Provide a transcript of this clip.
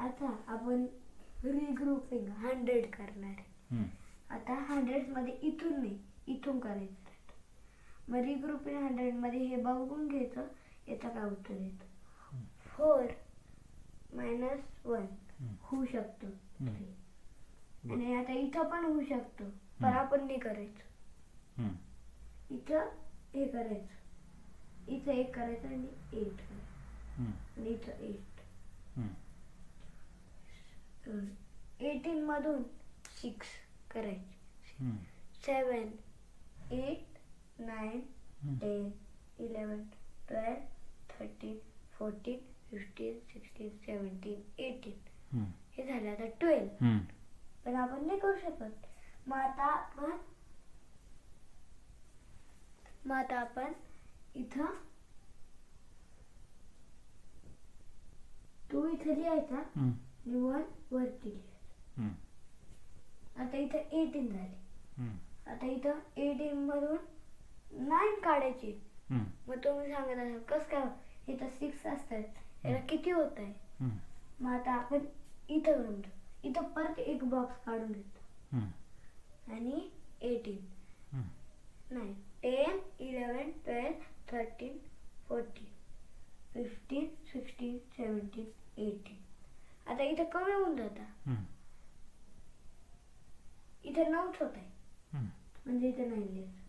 आता आपण regrouping hundred करणार आहे. आता हंड्रेडमध्ये इथून नाही इथून करायचं मग रिग्रुपिंग हंड्रेडमध्ये हे बघून घ्यायचं याचं काय उत्तर येतं फोर मायनस वन. होऊ शकतो. आणि आता इथं पण होऊ शकतो पण. आपण नाही करायचं. इथं हे करायचं इथं एक करायचं आणि एट करायचं. आणि इथं एट एटीन मधून सिक्स करायचे. Seven eight nine. Ten eleven twelve thirteen fourteen fifteen sixteen seventeen eighteen. हे झालं आता ट्वेल्व. पण आपण नाही करू शकत मग आता आपण मग आता आपण इथं टू इथं लिहायचा वन वरती लिहायचा. आता इथं एटीन झाली. आता इथं एटीन मधून नाईन काढायची. मग तुम्ही सांगत असाल कस काय इथं सिक्स असतात. याला किती होत आहे. मग आता आपण इथं म्हणतो इथं परत एक बॉक्स काढून घेतो. आणि eighteen. Nine ten eleven twelve thirteen fourteen fifteen sixteen seventeen eighteen आता इथं कमी होऊन जाता. इथं नऊच होत आहे. म्हणजे इथं नाही लिहायचं